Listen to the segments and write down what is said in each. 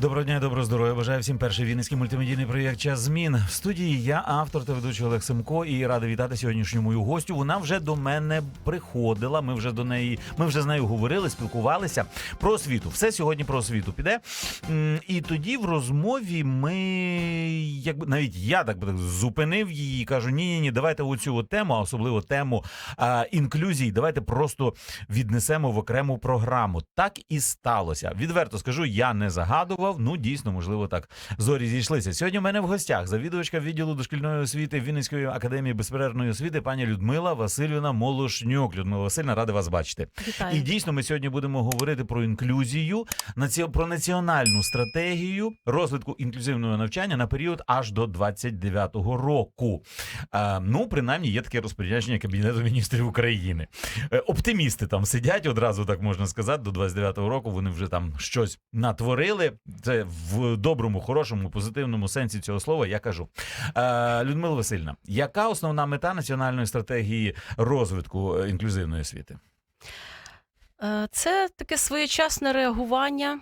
Доброго дня, доброго здоров'я. Бажаю всім перший вінницький мультимедійний проєкт Час змін. В студії я, автор та ведучий Олег Семко, і радий вітати сьогоднішню мою гостю. Вона вже до мене приходила. Ми вже до неї, ми вже з нею говорили, спілкувалися про освіту. Все сьогодні про освіту піде. І тоді в розмові ми, якби навіть я так зупинив її і кажу: ні, ні, ні, давайте оцю от тему, а особливо тему а, інклюзії, давайте просто віднесемо в окрему програму. Так і сталося. Відверто скажу, я не загадував. Ну дійсно, можливо, так зорі зійшлися. Сьогодні в мене в гостях завідувачка відділу дошкільної освіти Вінницької академії безперервної освіти, пані Людмила Васильівна Молошнюк. Людмила Васильівна, рада вас бачити. Вітаю. І дійсно, ми сьогодні будемо говорити про інклюзію, про національну стратегію розвитку інклюзивного навчання на період аж до 29-го року. Е, ну, принаймні, є таке розпорядження Кабінету міністрів України. Е, оптимісти там сидять, одразу так можна сказати. До 29-го року вони вже там щось натворили. Це в доброму, хорошому, позитивному сенсі цього слова. Я кажу. Е, Людмила Васильівна, яка основна мета національної стратегії розвитку е, інклюзивної освіти? Е, Це таке своєчасне реагування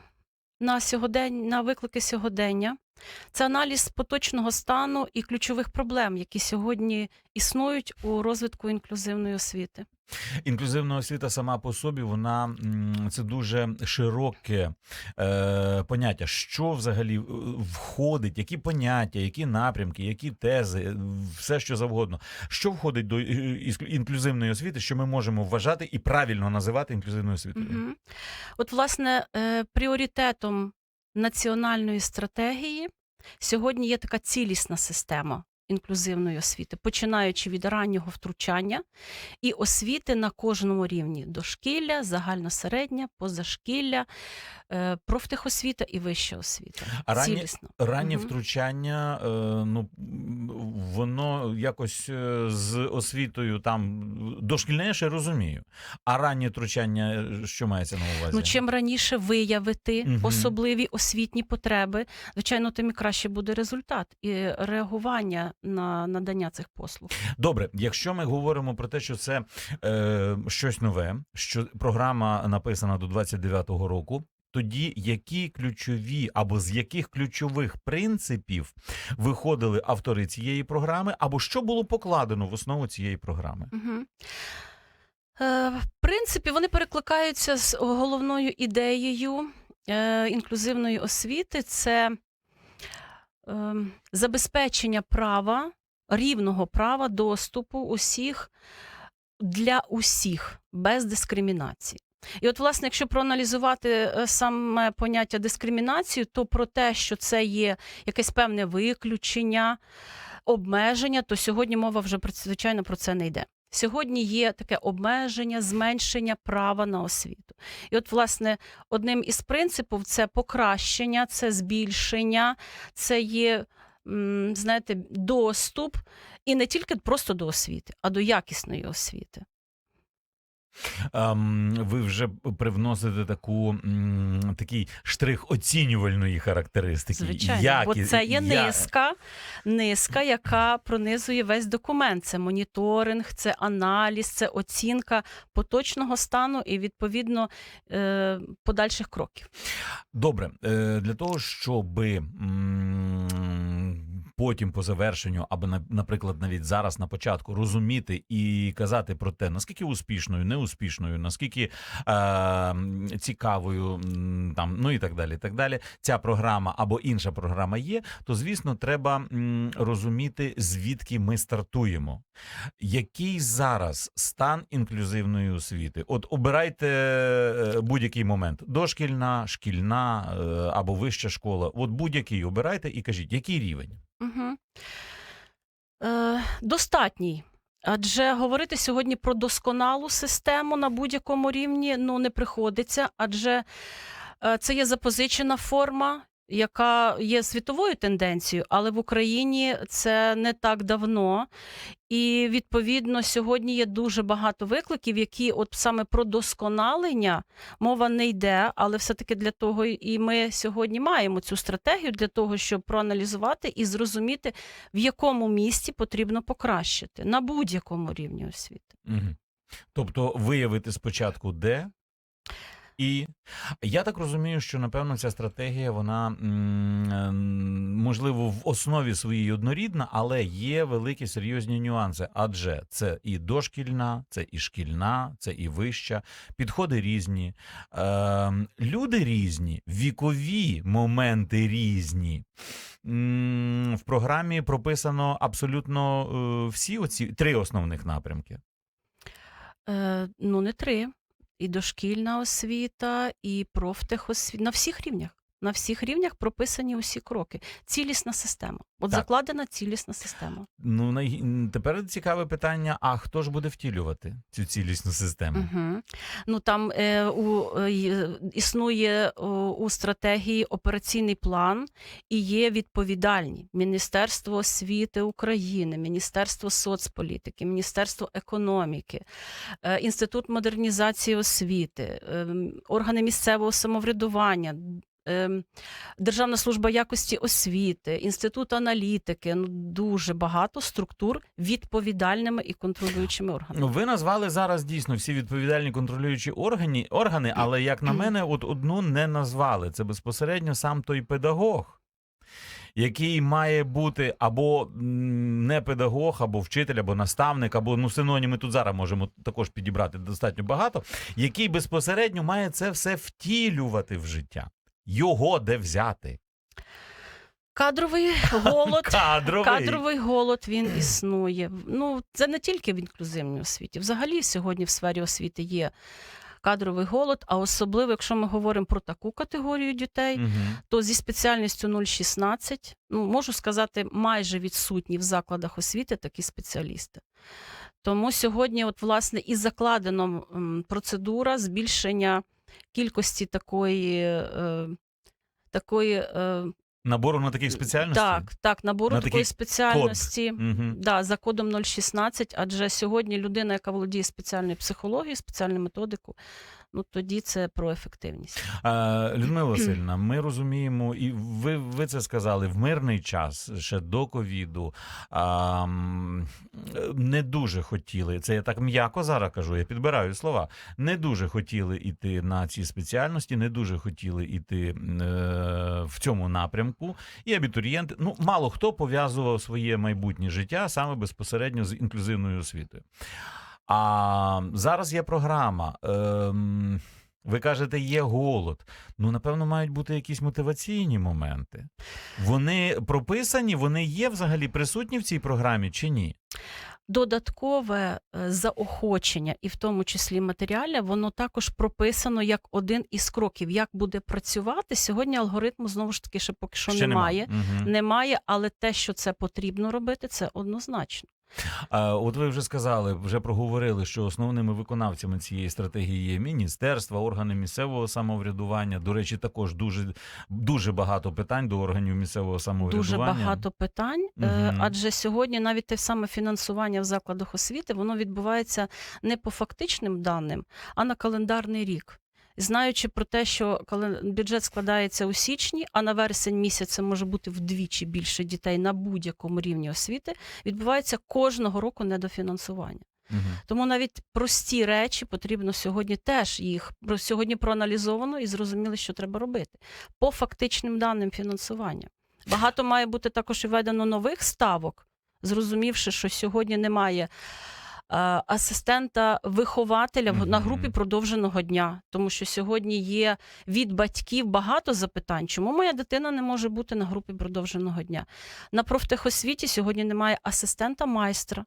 на сьогодень, на виклики сьогодення. Це аналіз поточного стану і ключових проблем, які сьогодні існують у розвитку інклюзивної освіти. Інклюзивна освіта сама по собі, вона це дуже широке е, поняття. Що взагалі е, входить, які поняття, які напрямки, які тези, е, все що завгодно. Що входить до е, інклюзивної освіти, що ми можемо вважати і правильно називати інклюзивною освітою? Мгм. От, власне, е, пріоритетом національної стратегії. Сьогодні є така цілісна система інклюзивної освіти, починаючи від раннього втручання і освіти на кожному рівні: дошкілля, загальносередня, позашкілля, профтехосвіта і вища освіта. А Цілісно. Раннє Мгм. втручання, е, ну воно якось е, з освітою там дошкільне я ще розумію. А раннє втручання, е, що мається на увазі? Ну, чим раніше виявити Мгм. особливі освітні потреби, звичайно, тим і краще буде результат і реагування на надання цих послуг. Добре, якщо ми говоримо про те, що це е, щось нове, що програма написана до 29-го року. Тоді які ключові або з яких ключових принципів виходили автори цієї програми, або що було покладено в основу цієї програми? Угу. Е, в принципі, вони перекликаються з головною ідеєю е, інклюзивної освіти це е, забезпечення права, рівного права доступу усіх для усіх без дискримінації. І от, власне, якщо проаналізувати е, саме поняття дискримінації, то про те, що це є якесь певне виключення, обмеження, то сьогодні мова вже звичайно про це не йде. Сьогодні є таке обмеження, зменшення права на освіту. І от, власне, одним із принципів це покращення, це збільшення, це є, знаєте, доступ і не тільки просто до освіти, а до якісної освіти. Ем, ви вже привносите таку такий штрих оцінювальної характеристики. Звичайно, Які- бо це є я- низка, низка, яка пронизує весь документ. Це моніторинг, це аналіз, це оцінка поточного стану і відповідно е, подальших кроків. Добре, е, для того, щоб потім по завершенню, або на- наприклад, навіть зараз на початку розуміти і казати про те, наскільки успішною, неуспішною, наскільки е, цікавою, там ну і так далі. Так далі, ця програма або інша програма є, то звісно, треба розуміти, звідки ми стартуємо. Який зараз стан інклюзивної освіти? От обирайте е, будь-який момент: дошкільна, шкільна е, або вища школа. От будь-який обирайте і кажіть, який рівень? Угу. Е, достатній. Адже говорити сьогодні про досконалу систему на будь-якому рівні ну, не приходиться, адже е, це є запозичена форма, яка є світовою тенденцією, але в Україні це не так давно. І відповідно сьогодні є дуже багато викликів, які от саме про досконалення мова не йде, але все-таки для того і ми сьогодні маємо цю стратегію для того, щоб проаналізувати і зрозуміти, в якому місці потрібно покращити на будь-якому рівні освіти. Угу. Тобто виявити спочатку, де І я так розумію, що напевно ця стратегія вона можливо в основі своїй однорідна, але є великі серйозні нюанси. Адже це і дошкільна, це і шкільна, це і вища, підходи різні, е, люди різні, вікові моменти різні. В програмі прописано абсолютно е, всі оці три основних напрямки. Е, ну, не три. І дошкільна освіта, і профтехосвіта. На всіх рівнях. На всіх рівнях прописані усі кроки. Цілісна система. От Так. закладена цілісна система. Ну най... тепер цікаве питання: а хто ж буде втілювати цю цілісну систему? Угу. Ну там е, у, е, існує о, у стратегії операційний план і є відповідальні Міністерство освіти України, Міністерство соцполітики, Міністерство економіки, е, Інститут модернізації освіти, е, органи місцевого самоврядування. Е, Державна служба якості освіти, інститут аналітики ну дуже багато структур відповідальними і контролюючими органами. Ну, Ви назвали зараз дійсно всі відповідальні контролюючі органи, органи, але як на мене, от одну не назвали. Це безпосередньо сам той педагог, який має бути або не педагог, або вчитель, або наставник, або ну синоніми тут зараз можемо також підібрати достатньо багато, який безпосередньо має це все втілювати в життя. Його де взяти? Кадровий голод. Кадровий. Кадровий голод він існує. Ну це не тільки в інклюзивній освіті. Взагалі сьогодні в сфері освіти є кадровий голод, а особливо, якщо ми говоримо про таку категорію дітей, Мгм. то зі спеціальністю 0,16, ну можу сказати, майже відсутні в закладах освіти такі спеціалісти. Тому сьогодні, от власне, і закладено процедура збільшення кількості такої. Е, Такої е, Набору на таких спеціальностей? так, так, набору На такої спеціальності. Угу. Да, за кодом 016, адже сьогодні людина, яка володіє спеціальною психологією, спеціальною методикою, ну тоді це про ефективність. Людмила Васильівна, ми розуміємо, і ви, ви це сказали в мирний час ще до ковіду. Не дуже хотіли. Це я так м'яко зараз кажу, я підбираю слова. Не дуже хотіли йти на ці спеціальності, не дуже хотіли йти е, в цьому напрямку. І абітурієнти, ну мало хто пов'язував своє майбутнє життя саме безпосередньо з інклюзивною освітою. А зараз є програма. Ем, ви кажете, є голод. Ну, напевно, мають бути якісь мотиваційні моменти. Вони прописані, вони є взагалі присутні в цій програмі чи ні? Додаткове е, заохочення, і в тому числі матеріальне, воно також прописано як один із кроків, як буде працювати. Сьогодні алгоритму знову ж таки ще поки що Ще немає. Нема. Мгм. Немає, але те, що це потрібно робити, це однозначно. От ви вже сказали, вже проговорили, що основними виконавцями цієї стратегії є міністерства, органи місцевого самоврядування. До речі, також дуже, дуже багато питань до органів місцевого самоврядування. Дуже багато питань, Мгм. адже сьогодні навіть те саме фінансування в закладах освіти воно відбувається не по фактичним даним, а на календарний рік. Знаючи про те, що коли бюджет складається у січні, а на вересень місяця може бути вдвічі більше дітей на будь-якому рівні освіти, відбувається кожного року недофінансування. Мгм. Тому навіть прості речі потрібно сьогодні теж їх сьогодні проаналізовано і зрозуміли, що треба робити по фактичним даним фінансування. Багато має бути також і введено нових ставок, зрозумівши, що сьогодні немає. Е, Асистента вихователя на групі продовженого дня, тому що сьогодні є від батьків багато запитань, чому моя дитина не може бути на групі продовженого дня. На профтехосвіті сьогодні немає асистента майстра.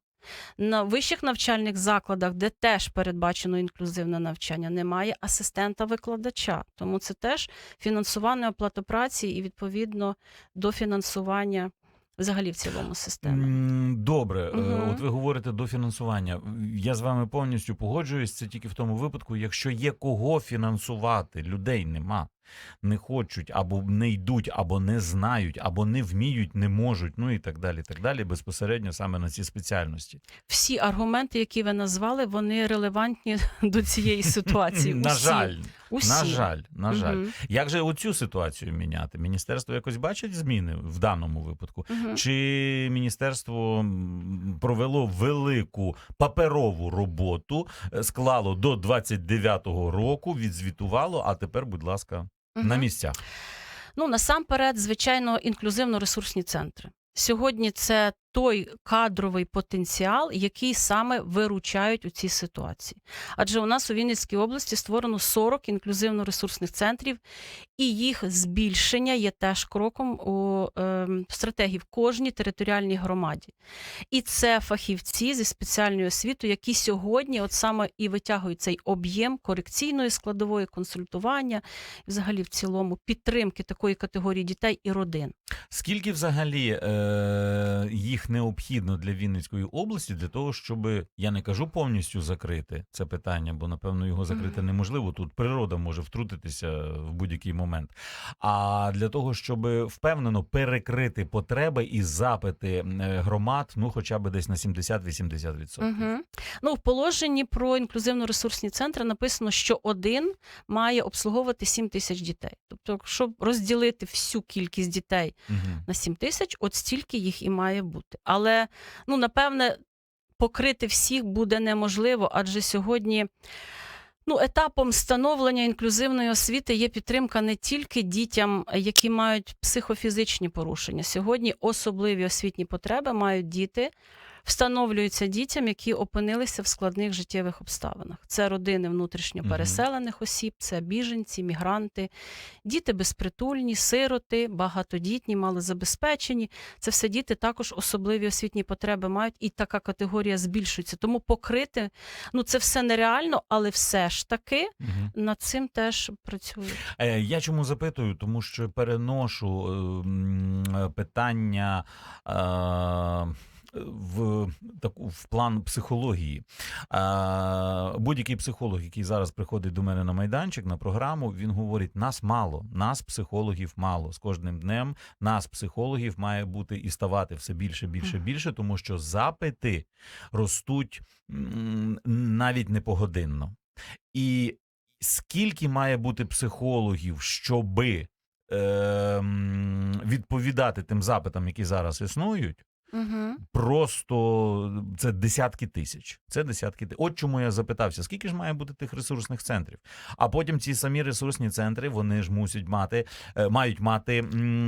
На вищих навчальних закладах, де теж передбачено інклюзивне навчання, немає асистента викладача. Тому це теж фінансування оплата праці і відповідно до фінансування взагалі в цілому системи. Добре, угу. От ви говорите до фінансування. Я з вами повністю погоджуюсь. Це тільки в тому випадку, якщо є кого фінансувати, людей нема. Не хочуть, або не йдуть, або не знають, або не вміють, не можуть, ну і так далі. Так далі, безпосередньо саме на ці спеціальності. Всі аргументи, які ви назвали, вони релевантні до цієї ситуації. на жаль, Усі. на жаль, на жаль. Мгм. Як же оцю ситуацію міняти? Міністерство якось бачить зміни в даному випадку? Мгм. Чи міністерство провело велику паперову роботу, е, склало до 29-го року, відзвітувало, а тепер, будь ласка, на місцях. Ну, насамперед, звичайно, інклюзивно-ресурсні центри. Сьогодні це той кадровий потенціал, який саме виручають у цій ситуації. Адже у нас у Вінницькій області створено 40 інклюзивно-ресурсних центрів, і їх збільшення є теж кроком у ем, стратегії в кожній територіальній громаді. І це фахівці зі спеціальною освітою, які сьогодні от саме і витягують цей об'єм корекційної складової консультування, взагалі в цілому підтримки такої категорії дітей і родин. Скільки взагалі е, їх необхідно для Вінницької області для того, щоб я не кажу повністю закрити це питання, бо напевно його закрити неможливо. Тут природа може втрутитися в будь-який момент. А для того, щоб впевнено перекрити потреби і запити е, громад, ну хоча б десь на 70-80%. Угу. Ну, в положенні про інклюзивно-ресурсні центри написано, що один має обслуговувати 7 тисяч дітей. Тобто, щоб розділити всю кількість дітей Мгм. на 7 тисяч, от стільки їх і має бути. Але, ну, напевне, покрити всіх буде неможливо, адже сьогодні. Ну, етапом становлення інклюзивної освіти є підтримка не тільки дітям, які мають психофізичні порушення. Сьогодні особливі освітні потреби мають діти, встановлюються дітям, які опинилися в складних життєвих обставинах. Це родини внутрішньо переселених осіб, це біженці, мігранти, діти безпритульні, сироти, багатодітні, малозабезпечені. Це все діти також особливі освітні потреби мають, і така категорія збільшується. Тому покрити ну це все нереально, але все ж таки Мгм. над цим теж працюють. Е, Я чому запитую? Тому що переношу е, е, питання. е, В таку в план психології. А, будь-який психолог, який зараз приходить до мене на майданчик на програму, він говорить: нас мало, нас психологів мало. З кожним днем нас, психологів, має бути і ставати все більше, більше, більше, тому що запити ростуть навіть не погодинно. І скільки має бути психологів, щоби ем, відповідати тим запитам, які зараз існують, Угу. просто це десятки тисяч. Це десятки тисяч. От чому я запитався, скільки ж має бути тих ресурсних центрів? А потім ці самі ресурсні центри вони ж мусять мати, е, мають мати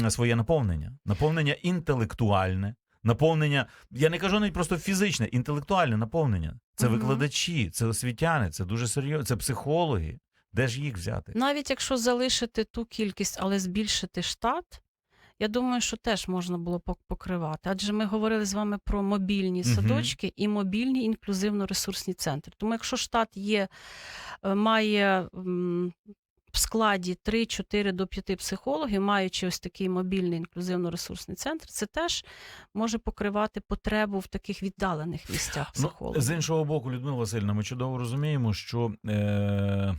своє наповнення, наповнення інтелектуальне. Наповнення, я не кажу навіть просто фізичне, інтелектуальне наповнення. Це Мгм. викладачі, це освітяни, це дуже серйозно, це психологи. Де ж їх взяти? Навіть якщо залишити ту кількість, але збільшити штат, я думаю, що теж можна було покривати. Адже ми говорили з вами про мобільні угу. садочки і мобільні інклюзивно-ресурсні центри. Тому якщо штат є, е, має в складі 3-4 до 5 психологів, маючи ось такий мобільний інклюзивно-ресурсний центр, це теж може покривати потребу в таких віддалених місцях Ну, з іншого боку, Людмила Васильівна, ми чудово розуміємо, що е,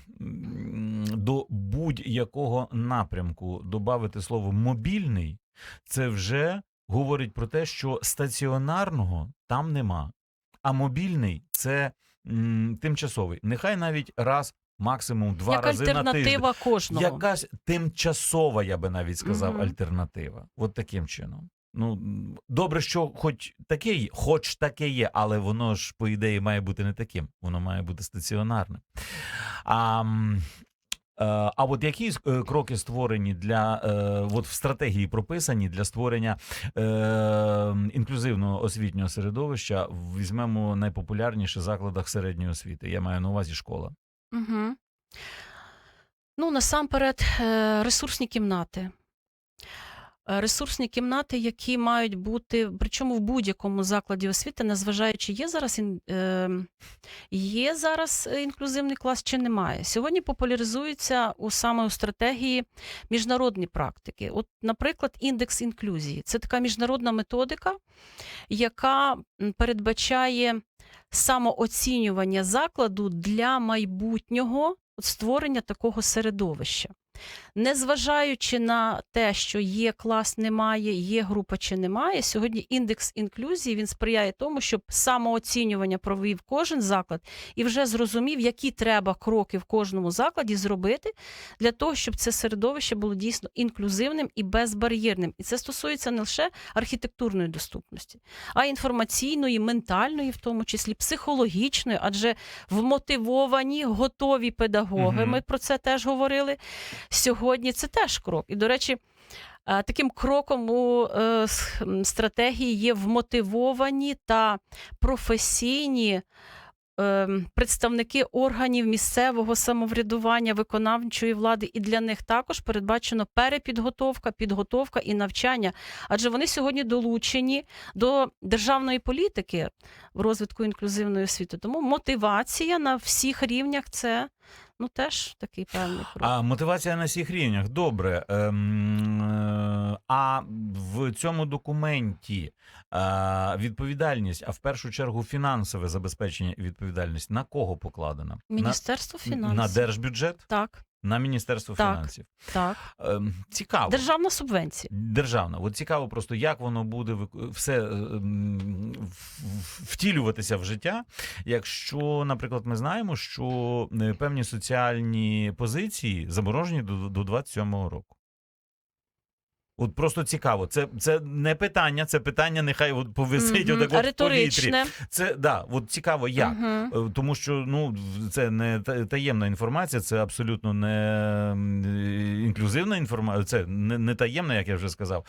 до будь-якого напрямку додати слово мобільний, це вже говорить про те, що стаціонарного там нема. А мобільний це тимчасовий. Нехай навіть раз, максимум два Як рази на тиждень. альтернатива кожного. Якась тимчасова, я би навіть сказав, Мгм. альтернатива. От таким чином. Ну, добре, що хоч таке є, хоч таке є, але воно ж, по ідеї, має бути не таким. Воно має бути стаціонарним. А, м, е, а от які е, кроки створені для е, от в стратегії прописані для створення е, інклюзивного освітнього середовища? Візьмемо найпопулярніші закладах середньої освіти. Я маю на увазі школа. Угу. Ну, насамперед, е, ресурсні кімнати. Е, Ресурсні кімнати, які мають бути, причому в будь-якому закладі освіти, незважаючи, є зараз, е, є зараз інклюзивний клас чи немає. Сьогодні популяризуються у саме у стратегії міжнародні практики. От, наприклад, індекс інклюзії. Це така міжнародна методика, яка передбачає самооцінювання закладу для майбутнього створення такого середовища. Незважаючи на те, що є клас, немає, є група чи немає, сьогодні індекс інклюзії він сприяє тому, щоб самооцінювання провів кожен заклад і вже зрозумів, які треба кроки в кожному закладі зробити для того, щоб це середовище було дійсно інклюзивним і безбар'єрним. І це стосується не лише архітектурної доступності, а й інформаційної, ментальної, в тому числі психологічної, адже вмотивовані, готові педагоги. Ми про це теж говорили. Сьогодні це теж крок. І, до речі, е, таким кроком у е, стратегії є вмотивовані та професійні. ем, Представники органів місцевого самоврядування, виконавчої влади, і для них також передбачено перепідготовка, підготовка і навчання. Адже вони сьогодні долучені до державної політики в розвитку інклюзивної освіти. Тому мотивація на всіх рівнях це ну теж такий певний крок. А мотивація на всіх рівнях. Добре. Ем, е, а в цьому документі е, відповідальність, а в першу чергу фінансове забезпечення і відповідальність на кого покладена? Міністерство на, фінансів. на держбюджет, Так, на Міністерство Так. фінансів. так. Ем, цікаво. Державна субвенція. Державна, от цікаво просто, як воно буде все е, втілюватися в життя, якщо, наприклад, ми знаємо, що е, певні соціальні позиції заморожені до, до 27-го року. От просто цікаво. Це, це не питання, це питання нехай от повисить Мгм. отак от в повітрі. Це да, от цікаво, як. Мгм. Е, Тому що ну це не таємна інформація, це абсолютно не інклюзивна інформація, це не, не таємна, як я вже сказав,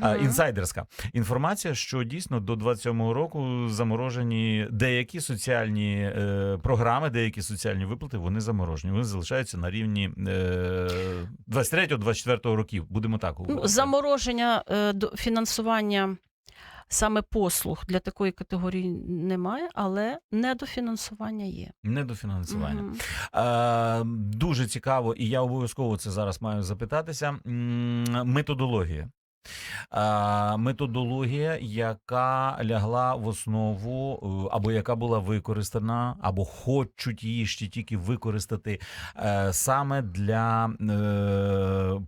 а інсайдерська інформація, що дійсно до 27-го року заморожені деякі соціальні е, програми, деякі соціальні виплати, вони заморожені. Вони залишаються на рівні е, 23-24 років. Будемо так Ну, говорити. Замороження е, до фінансування саме послуг для такої категорії немає, але недофінансування є. Недофінансування. Е, дуже цікаво, і я обов'язково це зараз маю запитатися. Методологія. Е, методологія, яка лягла в основу, е, або яка була використана, або хочуть її ще тільки використати саме для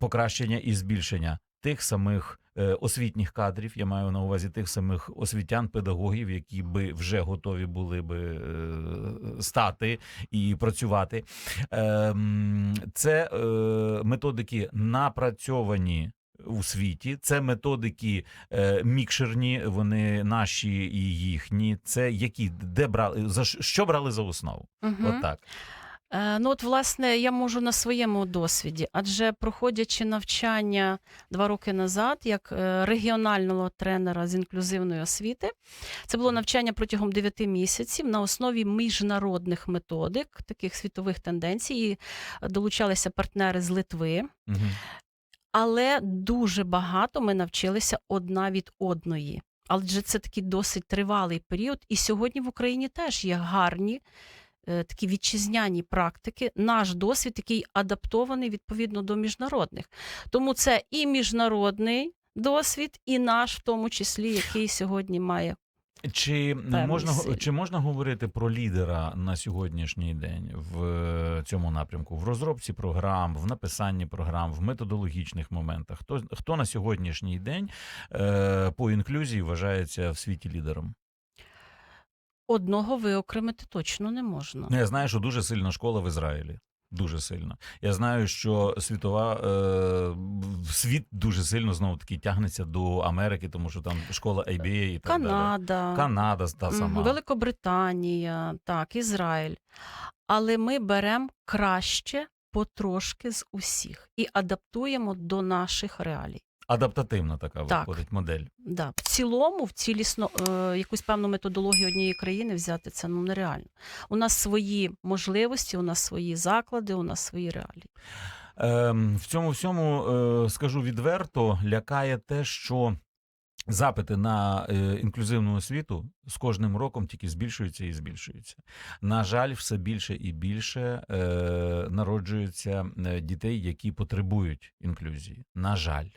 покращення і збільшення тих самих. е, Освітніх кадрів, я маю на увазі тих самих освітян, педагогів, які би вже готові були би е, стати і працювати. Ем, Це е, методики напрацьовані. У світі це методики е, мікшерні, вони наші і їхні. Це які де брали за що- брали за основу? Мгм. От так. Е, Ну, от, власне, я можу на своєму досвіді, адже проходячи навчання два роки назад, як е, регіонального тренера з інклюзивної освіти, це було навчання протягом 9 місяців на основі міжнародних методик, таких світових тенденцій. І долучалися партнери з Литви. Угу. Але дуже багато ми навчилися одна від одної. Адже це такий досить тривалий період. І сьогодні в Україні теж є гарні е, такі вітчизняні практики, наш досвід, який адаптований відповідно до міжнародних. Тому це і міжнародний досвід, і наш, в тому числі, який сьогодні має. Чи Певний можна силь. чи можна говорити про лідера на сьогоднішній день в е, цьому напрямку? В розробці програм, в написанні програм, в методологічних моментах? Хто хто на сьогоднішній день е, по інклюзії вважається в світі лідером? Одного виокремити точно не можна. Ну, я знаю, що дуже сильна школа в Ізраїлі. Дуже сильно. Я знаю, що світова е, світ дуже сильно знову таки тягнеться до Америки, тому що там школа ABA і так далі. Канада. Канада та сама. Великобританія, так, Ізраїль. Але ми беремо краще потрошки з усіх і адаптуємо до наших реалій. Адаптативна така Так. виходить модель. Да. В цілому, в цілісно е, якусь певну методологію однієї країни взяти це ну нереально. У нас свої можливості, у нас свої заклади, у нас свої реалії. Ем, в цьому всьому е, скажу відверто, лякає те, що запити на е, інклюзивну освіту з кожним роком тільки збільшуються і збільшуються. На жаль, все більше і більше е, народжується е, дітей, які потребують інклюзії. На жаль.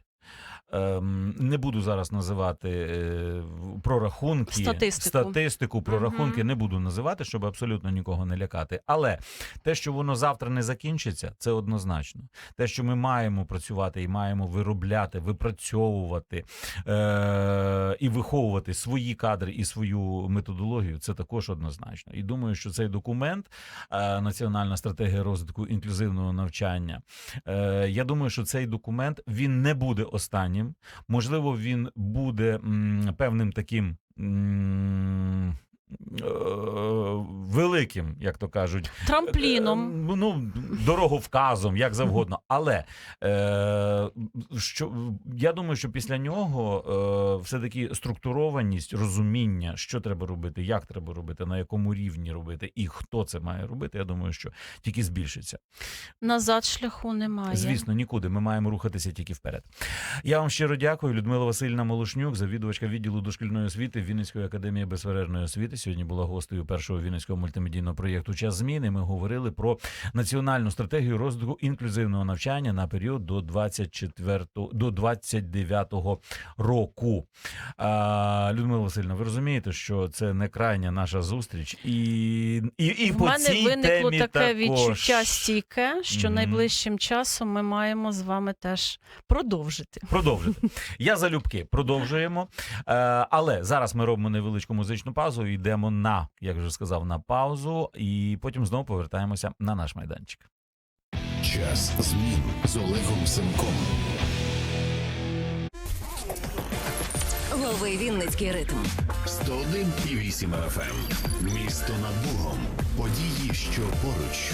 Ем, не буду зараз називати е, прорахунки, Статистику. статистику прорахунки Мгм. не буду називати, щоб абсолютно нікого не лякати. Але те, що воно завтра не закінчиться, це однозначно. Те, що ми маємо працювати і маємо виробляти, випрацьовувати е- і виховувати свої кадри і свою методологію, це також однозначно. І думаю, що цей документ, е- Національна стратегія розвитку інклюзивного навчання. Е, я думаю, що цей документ він не буде останнім. Можливо, він буде м, певним таким. м, Великим, як то кажуть, Трампліном. Е, Ну, дороговказом, як завгодно. Але е, що, я думаю, що після нього е, все-таки структурованість, розуміння, що треба робити, як треба робити, на якому рівні робити і хто це має робити, я думаю, що тільки збільшиться. Назад шляху немає. Звісно, нікуди. Ми маємо рухатися тільки вперед. Я вам щиро дякую. Людмила Васильівна Молошнюк, завідувачка відділу дошкільної освіти Вінницької академії безперервної освіти. Сьогодні була гостею першого вінницького мультимедійного проєкту Час зміни. Ми говорили про національну стратегію розвитку інклюзивного навчання на період до 24 до 29 року. А, Людмила Васильівна, ви розумієте, що це не крайня наша зустріч, і, і, і В по мене цій виникло темі таке також. відчуття стійке, що Мгм. найближчим часом ми маємо з вами теж продовжити. Продовжити. Я залюбки продовжуємо. Е, але зараз ми робимо невеличку музичну паузу. Йдемо на, як вже сказав, на паузу, і потім знову повертаємося на наш майданчик. Час змін з Олегом Семком. Лови Вінницький ритм. 101,8 FM. Місто над Богом. Події, що поруч.